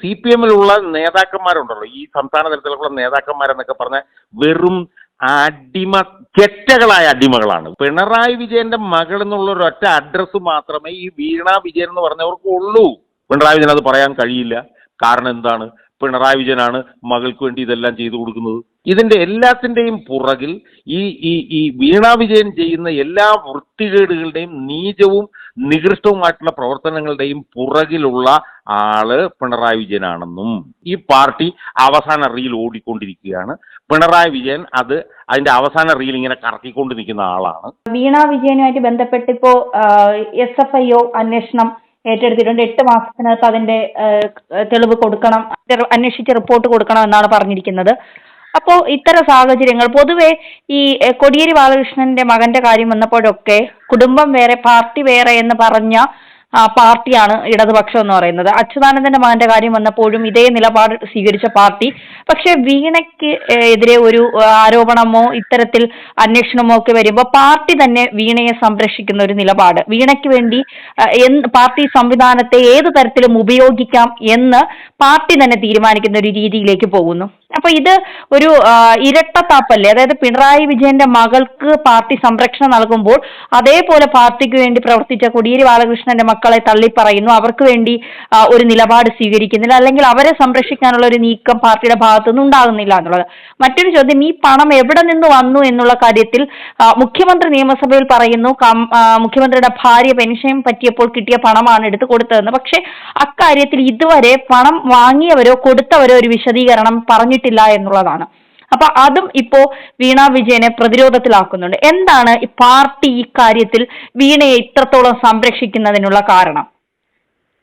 C P എമ്മിലുള്ള നേതാക്കന്മാരുണ്ടല്ലോ ഈ സംസ്ഥാന തലത്തിലുള്ള നേതാക്കന്മാരെന്നൊക്കെ പറഞ്ഞ വെറും അടിമ ചെറ്റകളായ അടിമകളാണ്. പിണറായി വിജയന്റെ മകൾ എന്നുള്ള ഒറ്റ അഡ്രസ്സ് മാത്രമേ ഈ വീണ വിജയൻ എന്ന് പറഞ്ഞവർക്ക് ഉള്ളൂ. പിണറായി വിജയൻ അത് പറയാൻ കഴിയില്ല. കാരണം എന്താണ്? പിണറായി വിജയനാണ് മകൾക്ക് വേണ്ടി ഇതെല്ലാം ചെയ്തു കൊടുക്കുന്നത്. ഇതിന്റെ എല്ലാത്തിന്റെയും പുറകിൽ ഈ ഈ ഈ വീണ വിജയൻ ചെയ്യുന്ന എല്ലാ വൃത്തികേടുകളുടെയും നീചവും നികൃഷ്ടവുമായിട്ടുള്ള പ്രവർത്തനങ്ങളുടെയും പുറകിലുള്ള ആൾ പിണറായി വിജയനാണെന്നും ഈ പാർട്ടി അവസാന റീൽ ഓടിക്കൊണ്ടിരിക്കുകയാണ്. പിണറായി വിജയൻ അത് അതിന്റെ അവസാന റീൽ ഇങ്ങനെ കറക്കിക്കൊണ്ട് നിൽക്കുന്ന ആളാണ്. വീണ വിജയനുമായിട്ട് ബന്ധപ്പെട്ട് ഇപ്പോ എസ് എഫ് ഐ ഒ അന്വേഷണം ഏറ്റെടുത്തിട്ടുണ്ട്. എട്ട് മാസത്തിനകത്ത് അതിന്റെ തെളിവ് കൊടുക്കണം അന്വേഷിച്ച് റിപ്പോർട്ട് കൊടുക്കണം എന്നാണ് പറഞ്ഞിരിക്കുന്നത്. അപ്പോ ഇത്തരം സാഹചര്യങ്ങൾ പൊതുവെ ഈ കൊടിയേരി ബാലകൃഷ്ണന്റെ മകന്റെ കാര്യം വന്നപ്പോഴൊക്കെ കുടുംബം വേറെ പാർട്ടി വേറെ എന്ന് പറഞ്ഞ പാർട്ടിയാണ് ഇടതുപക്ഷം എന്ന് പറയുന്നത്. അച്യുതാനന്ദന്റെ മകന്റെ കാര്യം വന്നപ്പോഴും ഇതേ നിലപാട് സ്വീകരിച്ച പാർട്ടി. പക്ഷെ വീണയ്ക്ക് എതിരെ ഒരു ആരോപണമോ ഇത്തരത്തിൽ അന്വേഷണമോ ഒക്കെ വരുമ്പോൾ പാർട്ടി തന്നെ വീണയെ സംരക്ഷിക്കുന്ന ഒരു നിലപാട്. വീണയ്ക്ക് വേണ്ടി പാർട്ടി സംവിധാനത്തെ ഏത് തരത്തിലും ഉപയോഗിക്കാം എന്ന് പാർട്ടി തന്നെ തീരുമാനിക്കുന്ന ഒരു രീതിയിലേക്ക് പോകുന്നു. അപ്പൊ ഇത് ഒരു ഇരട്ടത്താപ്പല്ലേ? അതായത് പിണറായി വിജയന്റെ മകൾക്ക് പാർട്ടി സംരക്ഷണം നൽകുമ്പോൾ അതേപോലെ പാർട്ടിക്ക് വേണ്ടി പ്രവർത്തിച്ച കോടിയേരി ബാലകൃഷ്ണന്റെ മക്കളെ തള്ളിപ്പറയുന്നു. അവർക്ക് വേണ്ടി ഒരു നിലപാട് സ്വീകരിക്കുന്നില്ല. അല്ലെങ്കിൽ അവരെ സംരക്ഷിക്കാനുള്ള ഒരു നീക്കം പാർട്ടിയുടെ ഭാഗത്തുനിന്ന് ഉണ്ടാകുന്നില്ല എന്നുള്ളത്. മറ്റൊരു ചോദ്യം ഈ പണം എവിടെ നിന്ന് വന്നു എന്നുള്ള കാര്യത്തിൽ മുഖ്യമന്ത്രി നിയമസഭയിൽ പറയുന്നു മുഖ്യമന്ത്രിയുടെ ഭാര്യ പെൻഷൻ പറ്റിയപ്പോൾ കിട്ടിയ പണമാണ് എടുത്തു കൊടുത്തതെന്ന്. പക്ഷെ അക്കാര്യത്തിൽ ഇതുവരെ പണം വാങ്ങിയവരോ കൊടുത്തവരോ ഒരു വിശദീകരണം പറഞ്ഞിട്ടില്ല എന്നുള്ളതാണ്. അപ്പൊ അതും ഇപ്പോ വീണ വിജയനെ പ്രതിരോധത്തിലാക്കുന്നുണ്ട്. എന്താണ് ഈ പാർട്ടി ഇക്കാര്യത്തിൽ വീണയെ ഇത്രത്തോളം സംരക്ഷിക്കുന്നതിനുള്ള കാരണം?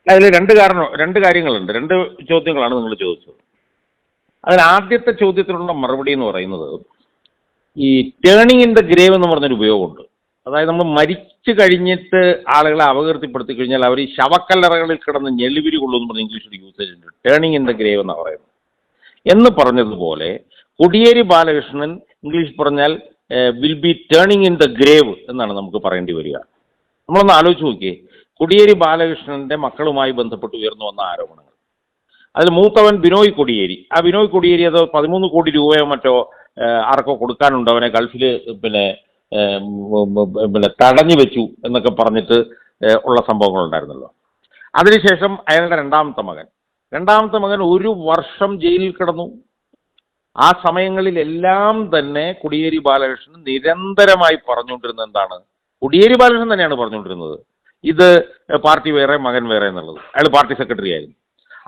അതിൽ രണ്ട് കാരണം രണ്ട് കാര്യങ്ങളുണ്ട്. രണ്ട് ചോദ്യങ്ങളാണ് നിങ്ങൾ ചോദിച്ചത്. അതിൽ ആദ്യത്തെ ചോദ്യത്തിനുള്ള മറുപടി എന്ന് പറയുന്നത് ഈ ടേണിംഗ് ഇൻ ദ ഗ്രേവ് എന്ന് പറഞ്ഞൊരു ഉപയോഗമുണ്ട്. അതായത് നമ്മൾ മരിച്ചു കഴിഞ്ഞിട്ട് ആളുകളെ അപകീർത്തിപ്പെടുത്തി കഴിഞ്ഞാൽ അവർ ഈ ശവക്കല്ലറകളിൽ കിടന്ന് ഞെളിവിരി കൊള്ളുമെന്ന് പറഞ്ഞ് ഇംഗ്ലീഷിൽ യൂസേജ് ഉണ്ട്. ടേണിംഗ് ഇൻ ദ ഗ്രേവ് എന്നാണ് പറയുന്നത്. എന്ന് പറഞ്ഞതുപോലെ കൊടിയേരി ബാലകൃഷ്ണൻ ഇംഗ്ലീഷ് പറഞ്ഞാൽ will be turning in the grave എന്നാണ് നമുക്ക് പറയേണ്ടി വരിക. നമ്മളൊന്ന് ആലോചിച്ച് നോക്കിയേ. കൊടിയേരി ബാലകൃഷ്ണന്റെ മക്കളുമായി ബന്ധപ്പെട്ട് ഉയർന്നു വന്ന ആരോപണങ്ങൾ. അതിൽ മൂത്തവൻ ബിനോയ് കൊടിയേരി. ആ ബിനോയ് കൊടിയേരി അത് പതിമൂന്ന് കോടി രൂപയോ മറ്റോ ആർക്കോ കൊടുക്കാനുണ്ട്. അവനെ ഗൾഫിൽ പിന്നെ പിന്നെ തടഞ്ഞു വെച്ചു എന്നൊക്കെ പറഞ്ഞിട്ട് ഉള്ള സംഭവങ്ങൾ ഉണ്ടായിരുന്നല്ലോ അതിനുശേഷം അയാളുടെ രണ്ടാമത്തെ മകൻ. രണ്ടാമത്തെ മകൻ ഒരു വർഷം ജയിലിൽ കിടന്നു. ആ സമയങ്ങളിലെല്ലാം തന്നെ കുടിയേരി ബാലകൃഷ്ണൻ നിരന്തരമായി പറഞ്ഞുകൊണ്ടിരുന്നത് എന്താണ്? കുടിയേരി ബാലകൃഷ്ണൻ തന്നെയാണ് പറഞ്ഞുകൊണ്ടിരുന്നത്. ഇത് പാർട്ടി വേറെ മകൻ വേറെ എന്നുള്ളത്. അയാൾ പാർട്ടി സെക്രട്ടറി ആയിരുന്നു.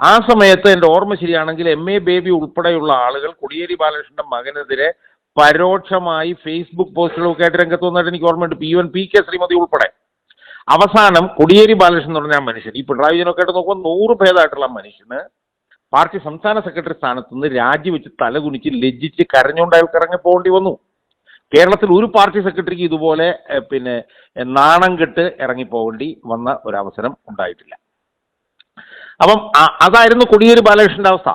ആ സമയത്ത് എന്റെ ഓർമ്മ ശരിയാണെങ്കിൽ എം എ ബേബി ഉൾപ്പെടെയുള്ള ആളുകൾ കുടിയേരി ബാലകൃഷ്ണന്റെ മകനെതിരെ പരോക്ഷമായി ഫേസ്ബുക്ക് പോസ്റ്റുകളൊക്കെ ആയിട്ട് രംഗത്ത് വന്നിട്ട് എനിക്ക് ഓർമ്മയുണ്ട്. P N P K Sreemathi ഉൾപ്പെടെ. അവസാനം കൊടിയേരി ബാലകൃഷ്ണൻ എന്ന് പറഞ്ഞ മനുഷ്യൻ ഈ പിണറായി വിജയനൊക്കെ ആയിട്ട് നോക്കുമ്പോൾ നൂറ് ഭേദമായിട്ടുള്ള മനുഷ്യന് പാർട്ടി സംസ്ഥാന സെക്രട്ടറി സ്ഥാനത്ത് നിന്ന് രാജിവെച്ച് തലകുനിച്ച് ലജ്ജിച്ച് കരഞ്ഞുകൊണ്ട് അയാൾക്ക് ഇറങ്ങി പോകേണ്ടി വന്നു. കേരളത്തിൽ ഒരു പാർട്ടി സെക്രട്ടറിക്ക് ഇതുപോലെ പിന്നെ നാണം കെട്ട് ഇറങ്ങിപ്പോകേണ്ടി വന്ന ഒരവസരം ഉണ്ടായിട്ടില്ല. അപ്പം അതായിരുന്നു കൊടിയേരി ബാലകൃഷ്ണന്റെ അവസ്ഥ.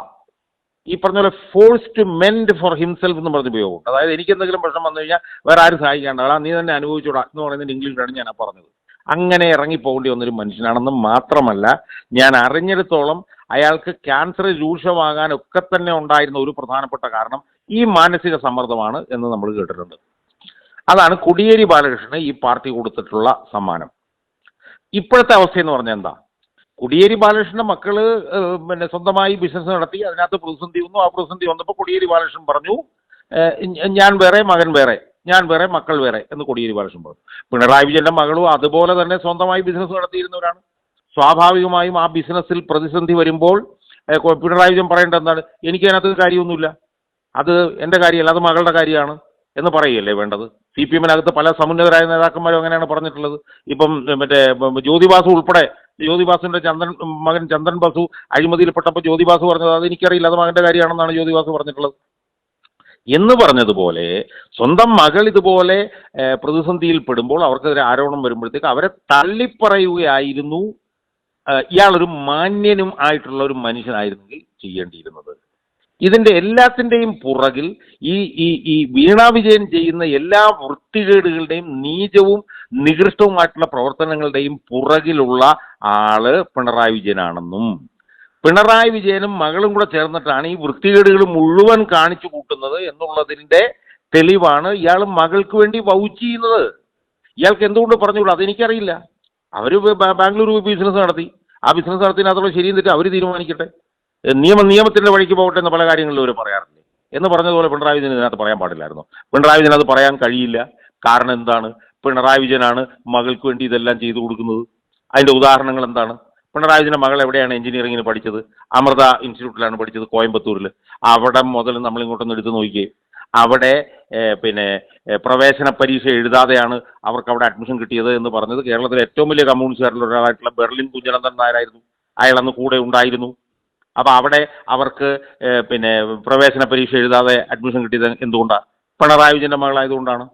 ഈ പറഞ്ഞ പോലെ force to mend for himself എന്ന് പറഞ്ഞ ഉപയോഗം അതായത് എനിക്ക് എന്തെങ്കിലും പ്രശ്നം വന്നു കഴിഞ്ഞാൽ വേറെ ആരും സഹായിക്കേണ്ട നീ തന്നെ അനുഭവിച്ചോടാ എന്ന് പറയുന്നത് ഇംഗ്ലീഷിലാണ് ഞാൻ പറഞ്ഞത്. അങ്ങനെ ഇറങ്ങിപ്പോകേണ്ടി വന്നൊരു മനുഷ്യനാണെന്ന് മാത്രമല്ല ഞാൻ അറിഞ്ഞിടത്തോളം അയാൾക്ക് ക്യാൻസർ രൂക്ഷമാകാൻ ഒക്കെ തന്നെ ഉണ്ടായിരുന്ന ഒരു പ്രധാനപ്പെട്ട കാരണം ഈ മാനസിക സമ്മർദ്ദമാണ് എന്ന് നമ്മൾ കേട്ടിട്ടുണ്ട്. അതാണ് കുടിയേരി ബാലകൃഷ്ണന് ഈ പാർട്ടി കൊടുത്തിട്ടുള്ള സമ്മാനം. ഇപ്പോഴത്തെ അവസ്ഥ എന്ന് പറഞ്ഞാൽ എന്താ? കൊടിയേരി ബാലകൃഷ്ണന്റെ മക്കൾ പിന്നെ സ്വന്തമായി ബിസിനസ് നടത്തി അതിനകത്ത് പ്രതിസന്ധി വന്നു. ആ പ്രതിസന്ധി വന്നപ്പോൾ കുടിയേരി ബാലകൃഷ്ണൻ പറഞ്ഞു ഞാൻ വേറെ മകൻ വേറെ. ഞാൻ വേറെ മക്കൾ വേറെ എന്ന് കൊടിയേരി ബാലകൃഷ്ണൻ പറഞ്ഞു. പിണറായി വിജയന്റെ മകളും അതുപോലെ തന്നെ സ്വന്തമായി ബിസിനസ് നടത്തിയിരുന്നവരാണ്. സ്വാഭാവികമായും ആ ബിസിനസ്സിൽ പ്രതിസന്ധി വരുമ്പോൾ പിണറായി വിജയൻ പറയേണ്ട എന്താണ്? എനിക്ക് അതിനകത്ത് കാര്യമൊന്നുമില്ല. അത് എന്റെ കാര്യമല്ല അത് മകളുടെ കാര്യമാണ് എന്ന് പറയുകയല്ലേ വേണ്ടത്? സി പി എമ്മിനകത്ത് പല സമുന്നതരായ നേതാക്കന്മാരും അങ്ങനെയാണ് പറഞ്ഞിട്ടുള്ളത്. ഇപ്പം മറ്റേ ജ്യോതിബാസു ഉൾപ്പെടെ ജ്യോതിബാസുവിന്റെ ചന്ദ്രൻ മകൻ ചന്ദ്രൻ ബാസു അഴിമതിയിൽപ്പെട്ടപ്പോൾ ജ്യോതിബാസു പറഞ്ഞത് അത് എനിക്കറിയില്ല അത് മകന്റെ കാര്യമാണെന്നാണ് ജ്യോതിബാസു പറഞ്ഞിട്ടുള്ളത്. എന്ന് പറഞ്ഞതുപോലെ സ്വന്തം മകൾ ഇതുപോലെ പ്രതിസന്ധിയിൽപ്പെടുമ്പോൾ പ്രതിസന്ധിയിൽ പെടുമ്പോൾ അവർക്കെതിരെ ആരോപണം വരുമ്പോഴത്തേക്ക് അവരെ തള്ളിപ്പറയുകയായിരുന്നു ഇയാളൊരു മാന്യനും ആയിട്ടുള്ള ഒരു മനുഷ്യനായിരുന്നെങ്കിൽ ചെയ്യേണ്ടിയിരുന്നത്. ഇതിന്റെ എല്ലാത്തിന്റെയും പുറകിൽ ഈ ഈ ഈ വീണാ വിജയൻ ചെയ്യുന്ന എല്ലാ വൃത്തികേടുകളുടെയും നീചവും നികൃഷ്ടവുമായിട്ടുള്ള പ്രവർത്തനങ്ങളുടെയും പുറകിലുള്ള ആൾ പിണറായി വിജയനാണെന്നും പിണറായി വിജയനും മകളും കൂടെ ചേർന്നിട്ടാണ് ഈ വൃത്തികേടുകൾ മുഴുവൻ കാണിച്ചു കൂട്ടുന്നത് എന്നുള്ളതിന്റെ തെളിവാണ് ഇയാൾ മകൾക്ക് വേണ്ടി വൗച്ച് ചെയ്യുന്നത്. ഇയാൾക്ക് എന്തുകൊണ്ട് പറഞ്ഞുകൂടാ? അതെനിക്കറിയില്ല. അവർ ബാംഗ്ലൂർ ബിസിനസ് നടത്തി. ആ ബിസിനസ് നടത്തിനകത്തുള്ള ശരിയും തെറ്റും അവർ തീരുമാനിക്കട്ടെ. നിയമ നിയമത്തിന്റെ വഴിക്ക് പോകട്ടെ എന്ന് പല കാര്യങ്ങളിലും അവർ പറയാറില്ലേ എന്ന് പറഞ്ഞതുപോലെ പിണറായി വിജയൻ ഇതിനകത്ത് പറയാൻ പാടില്ലായിരുന്നു. പിണറായി വിജയൻ അത് പറയാൻ കഴിയില്ല. കാരണം എന്താണ്? പിണറായി വിജയനാണ് മകൾക്ക് വേണ്ടി ഇതെല്ലാം ചെയ്തു കൊടുക്കുന്നത്. അതിന്റെ ഉദാഹരണങ്ങൾ എന്താണ്? പിണറായി മകൾ എവിടെയാണ് എഞ്ചിനീയറിംഗിന് പഠിച്ചത്? അമൃത ഇൻസ്റ്റിറ്റ്യൂട്ടിലാണ് പഠിച്ചത് കോയമ്പത്തൂരിൽ അവിടെ മുതൽ നമ്മൾ ഇങ്ങോട്ടൊന്ന് എടുത്ത് നോക്കിയേ. അവിടെ പിന്നെ പ്രവേശന പരീക്ഷ എഴുതാതെയാണ് അവർക്ക് അവിടെ അഡ്മിഷൻ കിട്ടിയത് എന്ന് പറഞ്ഞത്. കേരളത്തിലെ ഏറ്റവും വലിയ കമ്മ്യൂണിസ്റ്റുകാരിൽ ഒരാളായിട്ടുള്ള ബെർലിൻ കുഞ്ഞനന്ദൻ നായരായിരുന്നു. അയാൾ അന്ന് കൂടെ ഉണ്ടായിരുന്നു. അപ്പോൾ അവിടെ അവർക്ക് പിന്നെ പ്രവേശന പരീക്ഷ എഴുതാതെ അഡ്മിഷൻ കിട്ടിയത് എന്തുകൊണ്ടാണ് പിണറായി വിജയന്റെ മകളായതുകൊണ്ടാണ്?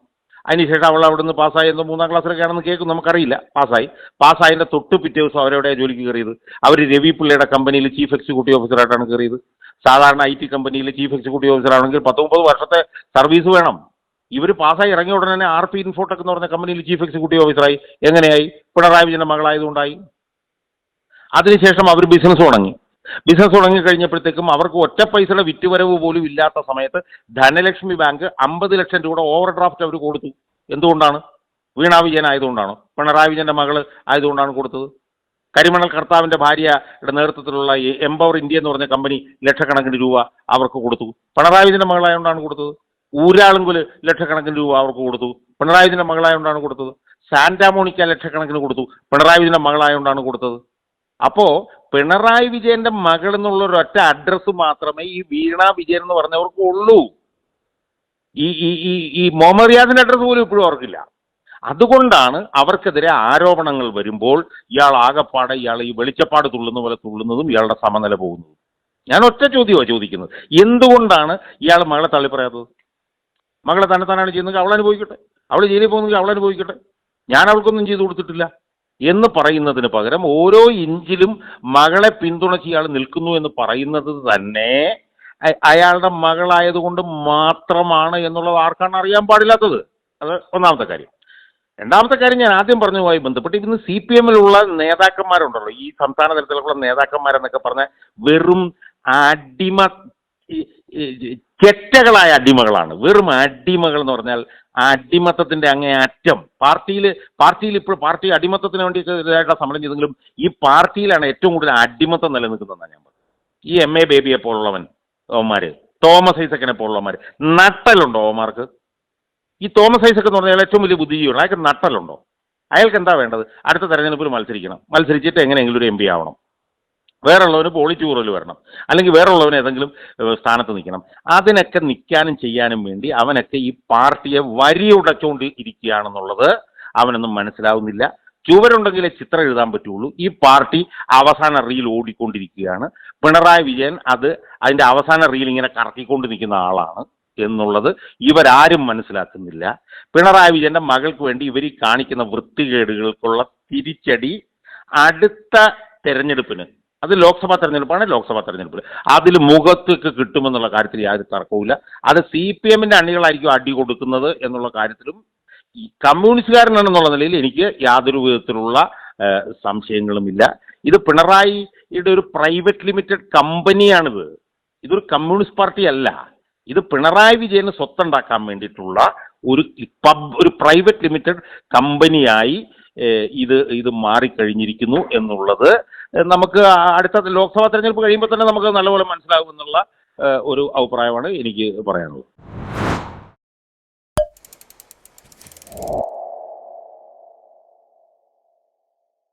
അതിനുശേഷം അവൾ അവിടെ നിന്ന് പാസ്സായി. എന്തോ മൂന്നാം ക്ലാസ്സിലൊക്കെ ആണെന്ന് കേൾക്കും നമുക്കറിയില്ല. പാസ്സായി. പാസ്സായതിന്റെ തൊട്ട് പിറ്റേ ദിവസം അവരെവിടെ ജോലിക്ക് കയറിയത്? അവർ രവി പിള്ളയുടെ കമ്പനിയിൽ ചീഫ് എക്സിക്യൂട്ടീവ് ഓഫീസറായിട്ടാണ് കയറിയത്. സാധാരണ ഐ ടി കമ്പനിയിൽ ചീഫ് എക്സിക്യൂട്ടീവ് ഓഫീസറാണെങ്കിൽ പത്ത് മുപ്പത് വർഷത്തെ സർവീസ് വേണം. ഇവർ പാസ്സായി ഇറങ്ങിയ ഉടനെ ആർ പി ഇൻഫോടെക് എന്ന് പറഞ്ഞ കമ്പനിയിൽ ചീഫ് എക്സിക്യൂട്ടീവ് ഓഫീസറായി. എങ്ങനെയായി? പിണറായി വിജയന്റെ മകളായതുകൊണ്ടായി. അതിനുശേഷം അവർ ബിസിനസ് തുടങ്ങി. ബിസിനസ് തുടങ്ങി കഴിഞ്ഞപ്പോഴത്തേക്കും അവർക്ക് ഒറ്റ പൈസയുടെ വിറ്റുവരവ് പോലും ഇല്ലാത്ത സമയത്ത് ധനലക്ഷ്മി ബാങ്ക് അമ്പത് ലക്ഷം രൂപയുടെ ഓവർ ഡ്രാഫ്റ്റ് അവർ കൊടുത്തു. എന്തുകൊണ്ടാണ്? വീണ വിജയൻ ആയതുകൊണ്ടാണോ? പിണറായി വിജയന്റെ മകൾ ആയതുകൊണ്ടാണ് കൊടുത്തത്? കരിമണൽ കർത്താവിന്റെ ഭാര്യയുടെ നേതൃത്വത്തിലുള്ള എംപവർ ഇന്ത്യ എന്ന് പറഞ്ഞ കമ്പനി ലക്ഷക്കണക്കിന് രൂപ അവർക്ക് കൊടുത്തു. പിണറായി വിജയന്റെ മകളായതുകൊണ്ടാണ് കൊടുത്തത്. ഊരാളുങ്കുൽ ലക്ഷക്കണക്കിന് രൂപ അവർക്ക് കൊടുത്തു. പിണറായി വിജയന്റെ മകളായതുകൊണ്ടാണ് കൊടുത്തത്. സാന്റാമോണിക്ക ലക്ഷക്കണക്കിന് കൊടുത്തു. പിണറായി വിജയന്റെ മകളായതുകൊണ്ടാണ് കൊടുത്തത്. അപ്പോ പിണറായി വിജയന്റെ മകൾ എന്നുള്ള ഒരൊറ്റ അഡ്രസ്സ് മാത്രമേ ഈ വീണ വിജയൻ എന്ന് പറഞ്ഞവർക്ക് ഉള്ളൂ. ഈ ഈ ഈ ഈ മോമറിയാദിന്റെ അഡ്രസ്സ് പോലും ഇപ്പോഴും അവർക്കില്ല. അതുകൊണ്ടാണ് അവർക്കെതിരെ ആരോപണങ്ങൾ വരുമ്പോൾ ഇയാൾ ആകപ്പാടെ ഇയാൾ ഈ വെളിച്ചപ്പാട് തുള്ളുന്ന പോലെ തുള്ളുന്നതും ഇയാളുടെ സമനില പോകുന്നതും. ഞാൻ ഒറ്റ ചോദ്യമാണ് ചോദിക്കുന്നത്. എന്തുകൊണ്ടാണ് ഇയാൾ മകളെ തള്ളി പറയാത്തത് മകളെ തന്നെ തന്നെയാണ് ചെയ്യുന്നത്. അവൾ അനുഭവിക്കട്ടെ. അവൾ ജയിലിൽ പോകുന്നെങ്കിൽ അവൾ അനുഭവിക്കട്ടെ. ഞാൻ അവൾക്കൊന്നും ചെയ്തു കൊടുത്തിട്ടില്ല. എന്ന് പറയുന്നതിന് പകരം ഓരോ ഇഞ്ചിലും മകളെ പിന്തുണച്ച് ഇയാൾ നിൽക്കുന്നു എന്ന് പറയുന്നത് തന്നെ അയാളുടെ മകളായതുകൊണ്ട് മാത്രമാണ് എന്നുള്ളത് ആർക്കാണ് അറിയാൻ പാടില്ലാത്തത്? അത് ഒന്നാമത്തെ കാര്യം. രണ്ടാമത്തെ കാര്യം ഞാൻ ആദ്യം പറഞ്ഞതുമായി ബന്ധപ്പെട്ട് ഇന്ന് സി പി എമ്മിലുള്ള നേതാക്കന്മാരുണ്ടല്ലോ. ഈ സംസ്ഥാന തലത്തിലുള്ള നേതാക്കന്മാരെന്നൊക്കെ പറഞ്ഞ വെറും അടിമ ചെറ്റകളായ അടിമകളാണ്. വെറും അടിമകൾ എന്ന് പറഞ്ഞാൽ ആ അടിമത്തത്തിന്റെ അങ്ങേ അറ്റം. പാർട്ടിയിൽ പാർട്ടിയിൽ ഇപ്പോൾ പാർട്ടി അടിമത്തത്തിന് വേണ്ടി ഇതായിട്ടുള്ള സമരം ചെയ്തെങ്കിലും ഈ പാർട്ടിയിലാണ് ഏറ്റവും കൂടുതൽ അടിമത്തം നിലനിൽക്കുന്നതെന്നാണ് ഞാൻ പറഞ്ഞത്. ഈ എം എ ബേബിയെ പോലുള്ളവൻ ഓമാര് തോമസ് ഐസക്കിനെ പോലുള്ളവന്മാർ നട്ടലുണ്ടോ ഓമാർക്ക്? ഈ തോമസ് ഐസക് എന്ന് പറഞ്ഞാൽ ഏറ്റവും വലിയ ബുദ്ധിജീവിയാണ്. അയാൾക്ക് നട്ടലുണ്ടോ? അയാൾക്ക് എന്താ വേണ്ടത്? അടുത്ത തെരഞ്ഞെടുപ്പിൽ മത്സരിക്കണം. മത്സരിച്ചിട്ട് എങ്ങനെയെങ്കിലും ഒരു എം പി ആവണം. വേറുള്ളവന് പോളിറ്റ്യൂറിൽ വരണം. അല്ലെങ്കിൽ വേറുള്ളവന് ഏതെങ്കിലും സ്ഥാനത്ത് നിൽക്കണം. അതിനൊക്കെ നിൽക്കാനും ചെയ്യാനും വേണ്ടി അവനൊക്കെ ഈ പാർട്ടിയെ വരിയുടച്ചുകൊണ്ട് ഇരിക്കുകയാണെന്നുള്ളത് അവനൊന്നും മനസ്സിലാവുന്നില്ല. ചുവരുണ്ടെങ്കിലേ ചിത്രം എഴുതാൻ പറ്റുള്ളൂ. ഈ പാർട്ടി അവസാന റീൽ ഓടിക്കൊണ്ടിരിക്കുകയാണ്. പിണറായി വിജയൻ അത് അതിന്റെ അവസാന റീൽ ഇങ്ങനെ കറക്കിക്കൊണ്ട് നിൽക്കുന്ന ആളാണ് എന്നുള്ളത് ഇവരാരും മനസ്സിലാക്കുന്നില്ല. പിണറായി വിജയന്റെ മകൾക്ക് വേണ്ടി ഇവർ കാണിക്കുന്ന വൃത്തികേടുകൾക്കുള്ള തിരിച്ചടി അടുത്ത തെരഞ്ഞെടുപ്പിന് അത് ലോക്സഭാ തെരഞ്ഞെടുപ്പാണ് ലോക്സഭാ തെരഞ്ഞെടുപ്പിൽ അതിൽ മുഖത്തൊക്കെ കിട്ടുമെന്നുള്ള കാര്യത്തിൽ യാതൊരു തർക്കവുമില്ല. അത് സി പി എമ്മിന്റെ അണികളായിരിക്കും അടി കൊടുക്കുന്നത് എന്നുള്ള കാര്യത്തിലും കമ്മ്യൂണിസ്റ്റുകാരനാണെന്നുള്ള നിലയിൽ എനിക്ക് യാതൊരു വിധത്തിലുള്ള സംശയങ്ങളുമില്ല. ഇത് പിണറായിയുടെ ഒരു പ്രൈവറ്റ് ലിമിറ്റഡ് കമ്പനിയാണിത്. ഇതൊരു കമ്മ്യൂണിസ്റ്റ് പാർട്ടി അല്ല ഇത് പിണറായി വിജയന് സ്വത്തുണ്ടാക്കാൻ വേണ്ടിയിട്ടുള്ള ഒരു പബ് ഒരു പ്രൈവറ്റ് ലിമിറ്റഡ് കമ്പനിയായി ഇത് ഇത് മാറിക്കഴിഞ്ഞിരിക്കുന്നു എന്നുള്ളത് നമുക്ക് അടുത്ത ലോക്സഭാ തെരഞ്ഞെടുപ്പ് കഴിയുമ്പോൾ തന്നെ നമുക്ക് നല്ലപോലെ മനസ്സിലാകുമെന്നുള്ള ഒരു അഭിപ്രായമാണ് എനിക്ക് പറയാനുള്ളത്.